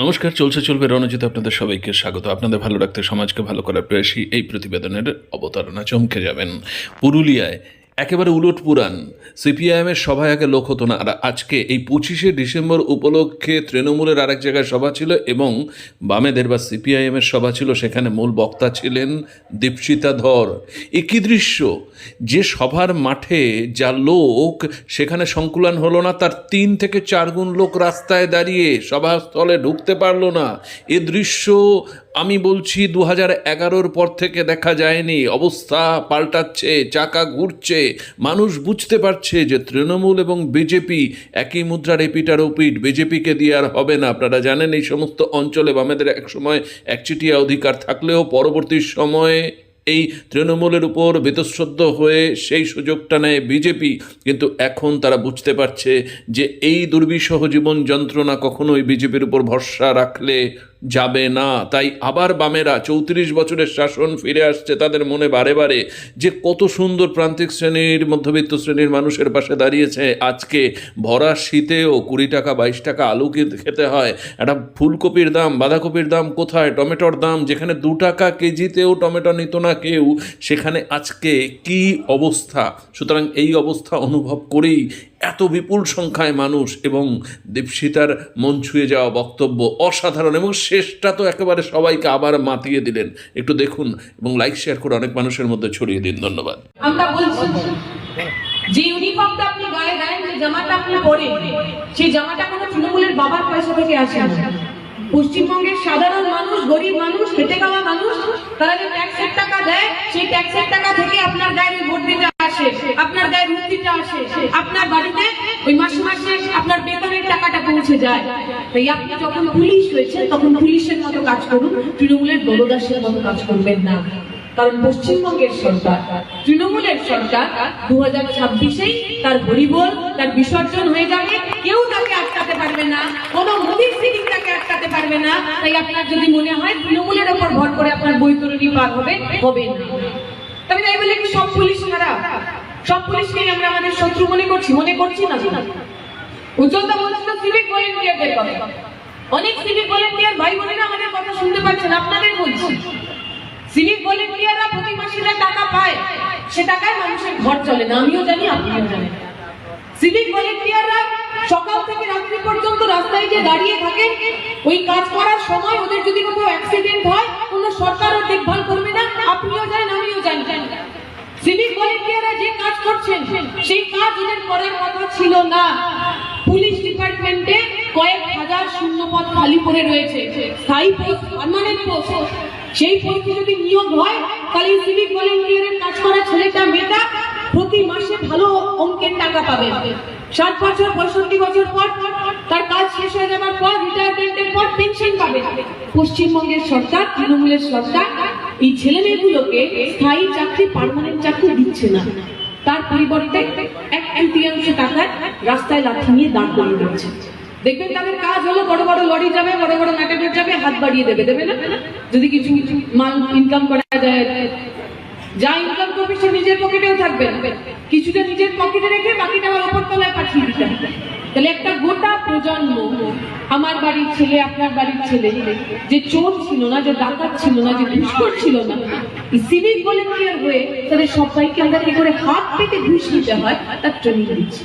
নমস্কার, চলছে, চলবে রণজিৎ, আপনাদের সবাইকে স্বাগত। আপনাদের ভালো রাখতে সমাজকে ভালো করার প্রয়াসী এই প্রতিবেদনের অবতারণা চমকে যাবেন। পুরুলিয়ায় একেবারে উলট পুরাণ। সিপিআইএমের সভায় আগে লোক হতো না। আর আজকে এই পঁচিশে ডিসেম্বর উপলক্ষে তৃণমূলের আরেক জায়গায় সভা ছিল এবং বামেদের বা সিপিআইএমের সভা ছিল, সেখানে মূল বক্তা ছিলেন দীপশিতা ধর। একই দৃশ্য, যে সভার মাঠে যা লোক, সেখানে সংকুলন হলো না, তার তিন থেকে চার গুণ লোক রাস্তায় দাঁড়িয়ে সভাস্থলে ঢুকতে পারল না। এ দৃশ্য আমি বলছি দু হাজার এগারোর পর থেকে দেখা যায়নি। অবস্থা পাল্টাচ্ছে, চাকা ঘুরছে। মানুষ বুঝতে পারছে যে তৃণমূল এবং বিজেপি একই মুদ্রার এপিটার ওপিট বিজেপিকে দিয়ে আর হবে না। আপনারা জানেন এই সমস্ত অঞ্চলে বামেদের একসময় একচিটিয়া অধিকার থাকলেও পরবর্তী সময়ে এই তৃণমূলের উপর বেতশ্রদ্ধ হয়ে সেই সুযোগটা নেয় বিজেপি। কিন্তু এখন তারা বুঝতে পারছে যে এই দুর্বিষহ জীবন যন্ত্রণা কখনোই বিজেপির উপর ভরসা রাখলে যাবে না। তাই আবার বামেরা চৌত্রিশ বছরের শাসন ফিরে আসছে তাদের মনে বারে বারে যে কত সুন্দর প্রান্তিক শ্রেণির মধ্যবিত্ত শ্রেণির মানুষের পাশে দাঁড়িয়েছে। আজকে ভরা শীতেও কুড়ি টাকা, বাইশ টাকা আলু খেতে হয়। একটা ফুলকপির দাম, বাঁধাকপির দাম কোথায়? টমেটোর দাম, যেখানে দু টাকা কেজিতেও টমেটো নিত না কেউ, সেখানে আজকে কি অবস্থা? সুতরাং এই অবস্থা অনুভব করেই এত বিপুল সংখ্যায় মানুষ এবং দীপশিতার মন ছুঁয়ে যাওয়া বক্তব্য অসাধারণ এবং শেষটা তো একেবারে সবাইকে আবার মাতিয়ে দিলেন। একটু দেখুন এবং লাইক, শেয়ার করে অনেক মানুষের মধ্যে ছড়িয়ে দিন। ধন্যবাদ। যে ইউনিফর্মটা আপনি গায়ে দেন, যে জামাটা আপনি পরেন, সেই জামাটা কোনো তৃণমূলের বাবার পয়সা থেকে আসে পশ্চিমবঙ্গের সাধারণ মানুষ, গরিব মানুষ খেটে খাওয়া মানুষ, তারা যে ট্যাক্সের টাকা দেয়, সেই ট্যাক্সের টাকা থেকে আপনার গায়ে ভোট দিতে আসে, আপনার গায়ে দিতে আসে, আপনার বাড়িতে ওই মাসে মাসে আপনার বেতনের টাকাটা পৌঁছে যায়। তাই আপনি যখন পুলিশ হয়েছে তখন পুলিশের মতো কাজ করুন, তৃণমূলের দলদাসের মতো কাজ করবেন না। কারণ পশ্চিমবঙ্গের সরকার, তৃণমূলের সরকার দু হাজার ছাব্বিশেই তার হরিবোল, তার বিসর্জন হয়ে যাবে। কেউ তাকে আটকাতে পারবে না, কোনো মোদির সিটিং তাকে আটকাতে পারবে না। তাই আপনার যদি মনে হয়, তৃণমূলের ওপর ভর করে আপনার বৈতরণী পার হবে হবে না। তাই বলে কি সব পুলিশ খারাপ? সব পুলিশকেই আমরা আমাদের শত্রু মনে করছি মনে করছি না। উজ্জ্বলতা বলছিল সিভিক ভলেন্টিয়ারদের কথা। অনেক সিভিক ভলেন্টিয়ার ভাই বোনেরা আমাদের কথা শুনতে পাচ্ছেন, আপনাদের বলছি। সিভিক ভলেন্টিয়াররা প্রতি মাসে যে টাকা পায়, সে টাকায় মানুষের ঘর চলে না, আমিও জানি, আপনিও জানেন। সিভিক ভলেন্টিয়াররা সকাল থেকে রাত্রি পর্যন্ত রাস্তায় যে দাঁড়িয়ে থাকে, ওই কাজ করার সময় ওদের যদি কোনো অ্যাক্সিডেন্ট হয়, কোনো সরকারও দেখভাল করবে না, আপনিও জানেন, আমিও জানি। সিভিক ভলেন্টিয়াররা যে কাজ করছেন, সেই কাজ ওদের করার কথা ছিল না। পুলিশ ডিপার্টমেন্টে কয়েক হাজার শূন্য পদ খালি পড়ে রয়েছে। স্থায়ী পোস্ট পার্মানেন্ট পোস্ট সেই পোস্টে যদি নিয়োগ হয়, তাহলে সিভিক ভলেন্টিয়ারের কাজ করা ছেলেটা, মেয়েটা প্রতি মাসে ভালো অঙ্কের টাকা পাবে। ষাট বছর, পঁয়ষট্টি বছর পর তার কাজ শেষ হয়ে যাওয়ার পর রিটায়ারমেন্টের পর পেনশন পাবে। পশ্চিমবঙ্গের সরকার, তৃণমূলের সরকার এই ছেলে মেয়েগুলোকে স্থায়ী চাকরি পারমানেন্ট চাকরি দিচ্ছে না। তার পরিবর্তে এক তৃতীয়াংশ টাকায় রাস্তায় লাঠি নিয়ে দাঁড় করিয়ে দিচ্ছে। দেখবেন তাদের কাজ হলো বড় বড় লরি যাবে, বড় বড় ম্যাটাডোর যাবে, হাত বাড়িয়ে দেবে দেবে না? যদি কিছু কিছু মাল ইনকাম করা যায় যা ইনকাম করবে সে নিজের পকেটেও থাকবে। কিছুটা নিজের পকেটে রেখে বাকিটা আবার ওপর তলায় পাঠিয়ে দিতে তাহলে একটা গোটা প্রজন্ম, আমার বাড়ির ছেলে, আপনার বাড়ির ছেলে, যে চোর ছিল না, যে ডাকাত ছিল না, যে ঘুষখোর ছিল না সিভিক ভলেন্টিয়ার হয়ে তাদের সবাইকে আমরা কি করে হাত পেতে ঘুষ নিতে হয়, তার ট্রেনিং দিচ্ছি।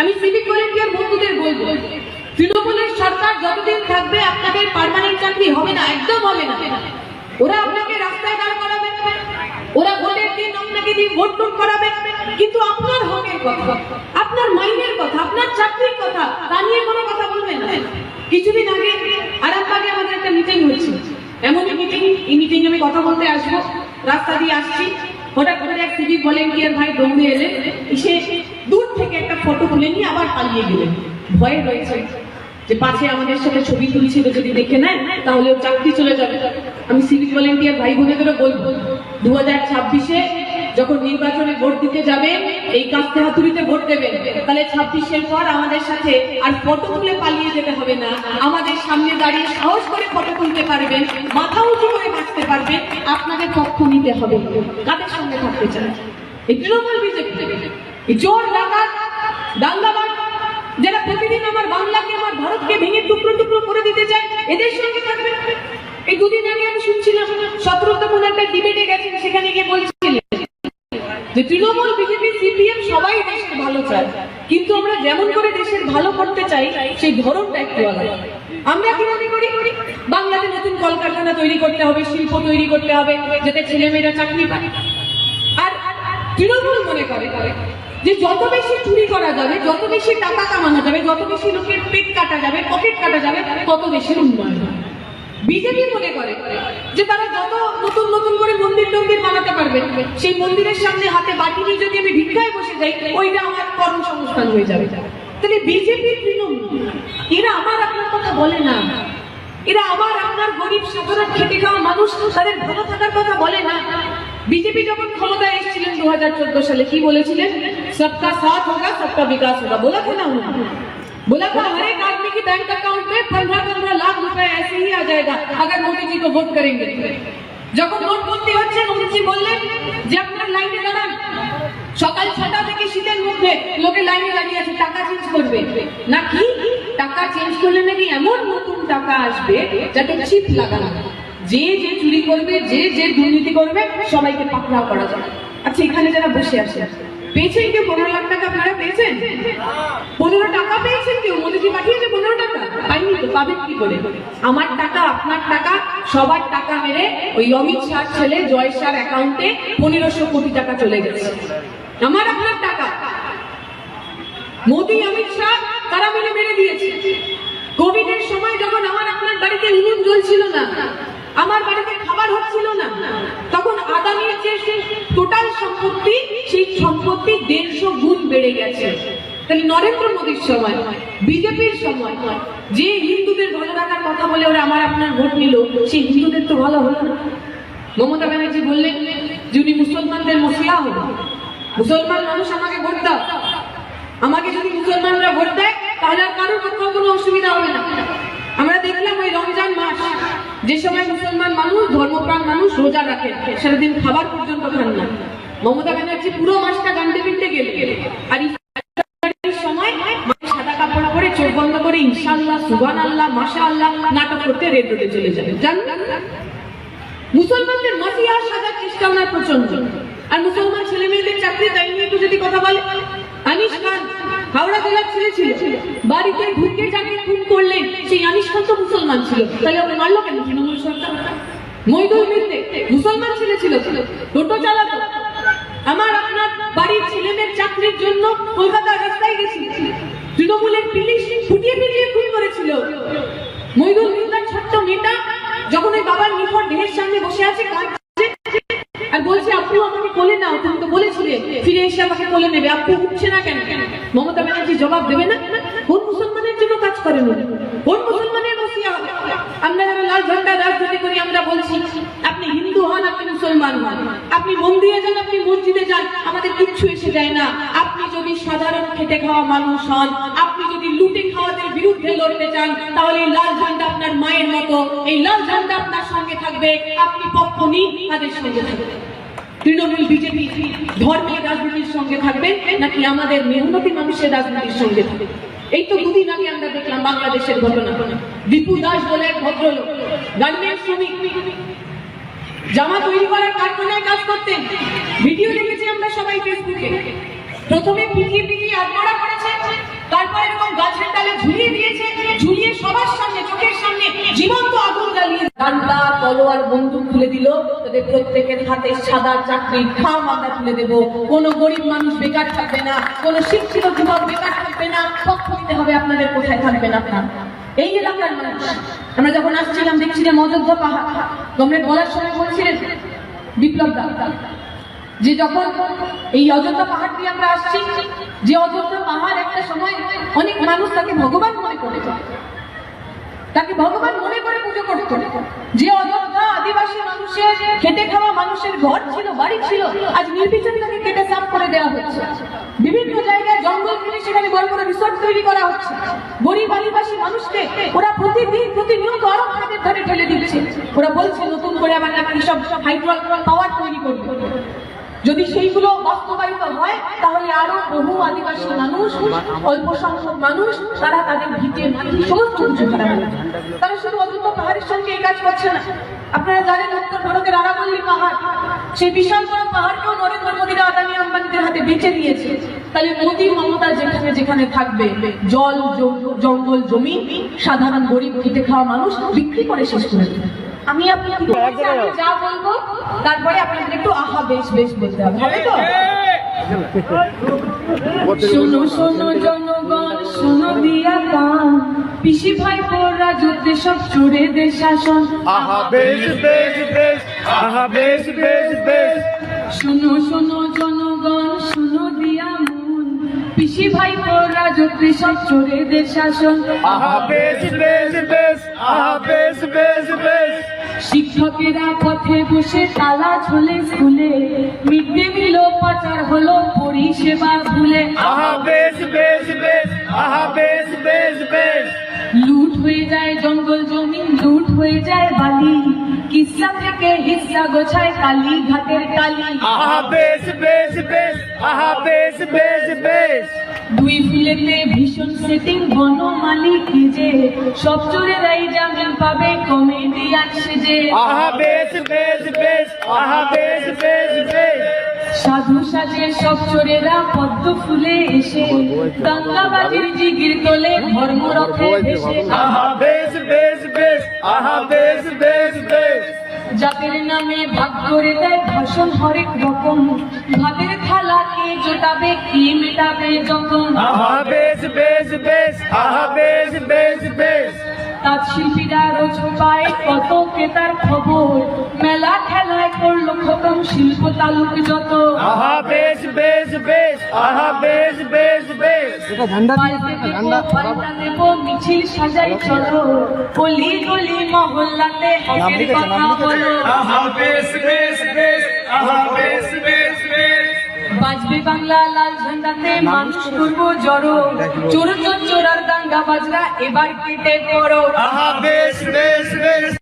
আমি সিভিক ভলেন্টিয়ার বন্ধুদের বলব, তৃণমূলের সরকার যতদিন থাকবে আপনাদের পার্মানেন্ট চাকরি হবে না, একদম হবে না। ওরা আপনাকে রাস্তায় দাঁড় করাবে ওরা ভোটের দিন আপনাকে দিয়ে ভোট টোট করাবে কিন্তু আপনার হকের কথা, আপনার মাইনের কথা, আপনার চাকরির কথা, তা নিয়ে কোনো কথা বলবেন না। কিছুদিন আগে আরামবাগে আমাদের একটা মিটিং হয়েছে। এমন মিটিং এই মিটিং আমি কথা বলতে আসব। রাস্তা দিয়ে আসছি। হঠাৎ করে এক সিভিক ভলেন্টিয়ার ভাই দৌড়ে এলেন। এসে দূর থেকে একটা ফটো তুলে নিয়ে আবার পালিয়ে গেলেন। ভয়ে রয়েছে যে পাশে আমাদের সাথে ছবি তুলছিল যদি দেখে নেয়, তাহলে চাকরি চলে যাবে। আমি সিভিক ভলেন্টিয়ার ভাই বোনেদেরও বলব দু হাজার ছাব্বিশে যখন নির্বাচনে ভোট দিতে যাবে, এই কাস্তে হাতুড়িতে ভোট দেবেন তাহলে ছাব্বিশের পর আমাদের সাথে আর ফটো তুলে পালিয়ে যেতে হবে না। আমাদের সামনে দাঁড়িয়ে সাহস করে ফটো তুলতে পারবেন মাথা উঁচু করে বাঁচতে পারবেন আপনাদের পক্ষ নিতে হবে। কাদের সঙ্গে থাকতে চান? এই তৃণমূল বিজেপি। এই চোর ডাকাত দাঙ্গাবাজ যারা প্রতিদিন আমার বাংলাকে, আমার ভারতকে ভেঙে টুকরো টুকরো করে দিতে চায়, এদের সঙ্গে থাকবেন এই দুদিন আগে আমি শুনছিলাম সতেরোতে কোন একটা ডিবেটে গেছেন, সেখানে গিয়ে বলছিলেন যে তৃণমূল, বিজেপি, সিপিএম সবাই দেশের ভালো চায়। কিন্তু আমরা যেমন করে দেশের ভালো করতে চাই, সেই ধরনটা একটু আলাদা। আমরা কি মনে করি? বাংলাতে নতুন কলকারখানা তৈরি করতে হবে, শিল্প তৈরি করতে হবে, যাতে ছেলেমেয়েরা চাকরি পায়। আর তৃণমূল মনে করে যে যত বেশি চুরি করা যাবে, যত বেশি টাকা কামানো যাবে, যত বেশি লোকের পেট কাটা যাবে, পকেট কাটা যাবে, তত দেশের উন্নয়ন। বিজেপি মনে করে যে তারা যত নতুন নতুন করে মন্দির টন্দির বানাতে পারবে, সেই মন্দিরের সামনে হাতে বাটি নিয়ে যদি আমি ভিক্ষায় বসে যাই, ওইটা আমার কর্মসংস্থান হয়ে যাবে। তাহলে বিজেপি তৃণমূল এরা আমার আপনার কথা বলে না। এরা আবার আপনার গরিব সাধারণ খেটে খাওয়া মানুষ, তাদের ভালো থাকার কথা বলে না। বিজেপি যখন ক্ষমতায় এসেছিলেন দু হাজার চোদ্দ সালে কি বলেছিলেন সবকা সাথ হোগা সবকা বিকাশ হোগা বলা था ना उन्होंने बोला था हर एक आदमी की बैंक अकाउंट में पंद्रह पंद्रह लाख रुपए ऐसे ही आ जाएगा अगर मोदी जी को वोट करेंगे যখন ভোট করতে হচ্ছে মোদীজি বললেন যে আপনার লাইনে দাঁড়ান সকাল ছটা থেকে শীতের মধ্যে লোকে লাইনে দাঁড়িয়ে আছে টাকা চেঞ্জ করবে নাকি টাকা চেঞ্জ করলে নাকি এমন নতুন টাকা আসবে যাতে চিপ লাগানো যে যে চুরি করবে, যে যে দুর্নীতি করবে, সবাইকে পাকড়াও করা যাবে। আচ্ছা এখানে যারা বসে আছে, পেয়েছেন কেউ পনেরো লাখ টাকা? আপনারা পেয়েছেন? পনেরো টাকা পেয়েছেন কেউ? মোদীজি পাঠিয়েছে পনেরো টাকা? পাইনি তো, পাবেন কি করে? আমার টাকা, আপনার টাকা, সবার টাকা মেরে ওই অমিত শাহ ছেলে জয় শাহ অ্যাকাউন্টে পনেরোশো কোটি টাকা চলে গেছে। আমার, আপনার টাকা। মোদি, অমিত শাহ, তারা মিলে মেরে দিয়েছে। কোভিড এর সময় যখন আমার, আপনার বাড়িতে উনুন জ্বলছিল না আমার বাড়িতে খাবার হচ্ছিল না। তখন আদানির যে টোটাল সম্পত্তি, সেই সম্পত্তি দেড়শো গুণ বেড়ে গেছে। তাহলে নরেন্দ্র মোদীর সময়, বিজেপির সময়, যে হিন্দুদের ভালো রাখার কথা বলে ওরা আমার আপনার ভোট নিল, সেই হিন্দুদের তো ভালো হলো না। মমতা ব্যানার্জি বললেন যে উনি মুসলমানদের মশলা হলো মুসলমান মানুষ আমাকে ভোট দাও। আমাকে যদি মুসলমানরা ভোট দেয়, তাহলে আর কারোর কোথাও কোনো অসুবিধা হবে না। আমরা দেখলাম ওই রমজান মাস, যে সময় মুসলমান মানুষ, ধর্মপ্রাণ মানুষ রোজা রাখে সারাদিন খাবার পর্যন্ত খান না। মমতা ব্যানার্জি পুরো মাসটা গান্ডে পিনতে গেলে। আর কাপড় পরে চোখ বন্ধ করে সুবান আল্লাহ করতে চলে মুসলমানদের আর মুসলমান ছেলে মেয়েদের চাকরি তাই নিয়ে একটু যদি কথা বলে। আনিস খান হাওড়া জেলার ছেলে ছিল। বাড়িতে ঢুকে যাকে খুন করলেন, সেই আনিস খান তো মুসলমান ছিল। তাহলে ওকে মারলো কেন? তৃণমূল সরকার? মইদুল মিত্রে মুসলমান ছেলে ছিল। টোটো চালাতো। আমার আপনার বাড়ির ছেলেদের চাকরির জন্য কলকাতার রাস্তায় গেছি। তৃণমূলের পুলিশ ফুটিয়ে ফুটিয়ে খুন করেছিল। মইদুল মিত্রার ছোট্ট মেয়েটা যখন ওই বাবার নিকট দেহের সামনে বসে আছে আর বলছে, আপু, আমাকে কোলে নাও, তুমি বলেছিলে, ফিরে এসে আমাকে কোলে নেবে। আপু উঠছে না কেন? মমতা ব্যানার্জি জবাব দেবে না? কোন মুসলমানের জন্য কাজ করেন কোন মুসলমানের আমরা যারা লাল ঝান্ডা রাজনীতি করি আমরা বলছি, আপনি হিন্দু হন, আপনি মুসলমান হন। আপনি মন্দিরে যান, আপনি মসজিদে যান, আমাদের কিচ্ছু এসে যায় না। আপনি যদি সাধারণ খেটে খাওয়া মানুষ হন, আপনি যদি লুটে খাওয়াদের বিরুদ্ধে লড়তে চান, তাহলে এই লাল ঝান্ডা আপনার মায়ের মতো, এই লাল ঝান্ডা আপনার সঙ্গে থাকবে। আপনি পক্ষ নিন তাদের সঙ্গে থাকবে। তৃণমূল বিজেপি ধর্মের রাজনীতির সঙ্গে থাকবে নাকি আমাদের মেহনতি মানুষের রাজনীতির সঙ্গে থাকবে? এই তো দুদিন আগে আমরা দেখলাম বাংলাদেশের ঘটনা। দীপু দাস বলে এক ভদ্রলোক গার্মেন্টস শ্রমিক। জামা তৈরি করার কারখানায় কাজ করতেন। ভিডিও দেখেছি আমরা সবাই ফেসবুকে। প্রথমে পিটিয়ে পিটিয়ে আত্মরা করেছে। তারপর এরকম গাছের ডালে ঝুলিয়ে দিয়েছে, ঝুলিয়ে সবার সামনে, চোখের সামনে জীবন্ত আগুন জ্বালিয়ে ডান্ডা তলোয়ার বন্দুক খুলে দিল তাদের প্রত্যেকের হাতে সাদা চাকরি খাম আমরা তুলে দেব। কোনো গরিব মানুষ বেকার থাকবে না, কোনো শিক্ষিত যুবক বেকার থাকবে না পক্ষ নিতে হবে আপনাদের, কোথায় থাকবেন আপনার? এই এলাকার মানুষ। আমরা যখন আসছিলাম দেখছিলাম অযোধ্যা পাহাড়। কমরেড বলার সময় বলছিলেন, বিপ্লব দা। যে যখন এই অযোধ্যা পাহাড় দিয়ে আমরা আসছি, যে অযোধ্যা পাহাড় একটা সময় অনেক মানুষ তাকে ভগবান মনে করত। তাকে ভগবান মনে করে পুজো করত। যে অযোধ্যা আদিবাসী মানুষের খেটে খাওয়া মানুষের ঘর ছিল, বাড়ি ছিল, আজ নির্বিচারে তাকে কেটে সাফ করে দেওয়া হচ্ছে। বিভিন্ন জায়গায় জঙ্গল কেটে সেখানে বড় বড় রিসোর্ট তৈরি করা হচ্ছে। গরিব আদিবাসী মানুষকে ওরা প্রতিদিন, প্রতিনিয়ত আরও খাদের ধারে ঠেলে দিচ্ছে। ওরা বলছে, নতুন করে আবার নাকি সব হাইড্রোল পাওয়ার তৈরি করবে। যদি সেইগুলো বাস্তবায়িত হয়, তাহলে আরও বহু আদিবাসী মানুষ অল্প সংখ্যক মানুষ, তারা তাদের মাটি সমস্ত কিছু হারা তারা শুধু অযোধ্যা পাহাড়ের সঙ্গে এই কাজ করছে না। আপনারা জানেন উত্তর ভারতের আরাবল্লী পাহাড়। সেই বিশাল বড় পাহাড়কেও নরেন্দ্র মোদীরা আদানি আম্বানিদের হাতে বেঁচে দিয়েছে। তাহলে মোদী মমতা যেখানে যেখানে থাকবে, জল, জঙ্গল, জমি, সাধারণ গরিব খেটে খাওয়া মানুষ বিক্রি করে শেষ করে দেবে। আমি আপনাকে যা বলব তারপরে আপনাদের একটু আহা বেশ বেশ বলতে হবে। হবে তো? শোনো শোনো জনগণ শোনো দিয়া কান পিসি ভাই পোরা যুদ্ধে সব চড়ে দে শাসন। আহা বেশ বেশ বেশ আহা বেশ বেশ বেশ। শোনো শোনো জনগণ শোনো দিয়া মন। পিসি ভাই পোরা যুদ্ধে সব চড়ে দে শাসন। আহা বেশ বেশ বেশ। শিক্ষকেরা পথে বসে তালা ঝুলে স্কুলে। মিড ডে মিল পাচার হলো পরিষেবা ভুলে। আহা বেশ বেশ বেশ আহা বেশ বেশ বেশ। লুট হয়ে যায় জঙ্গল জমি লুট হয়ে যায় বালি। কিসা থেকে হিসা গোছায় কালী ঘাটের কালী। আহা বেশ বেশ বেশ আহা বেশ বেশ বেশ। দুই ফুলেতে ভীষণ সেটিং বনমালী মালিক যে? সব চোরেরাই জামিন পাবে কমেডিয়ান সেজে আহা বেশ বেশ বেশ আহা বেশ বেশ বেশ। সাধু সাজে সব চোরেরা পদ্ম ফুলে এসে গঙ্গাবাজির জিগির তোলে ধর্ম রক্ষে ভেসে। আহা বেশ বেশ বেশ আহা বেশ বেশ বেশ। জাতের নামে ভাগ করে দেয় ভাষণ হরেক রকম। ভাতের থালা কে জোটাবে কি মেটাবে যখন? আহা বেশ বেশ বেশ আহা বেশ বেশ বেশ। তাঁত শিল্পীরা রোজ পায় কত ক্রেতার খবর। মেলা খেলায় করল খতম শিল্প তালুক যত। আহা বেশ বেশ বেশ আহা বেশ বেশ বেশ। দেবো, মিছিল সাজাই চলো। গলি গলি মহল্লাতে হকের কথা বলো। আহা বেশ বেশ বেশ আহা বেশ বেশ বেশ। বাজবে বাংলা লাল ঝান্ডাতে মানুষ করব। জড়ো। চোর চোর চোরার দাঙ্গা বাজরা এবার কেটে করো আহা বেশ বেশ বেশ।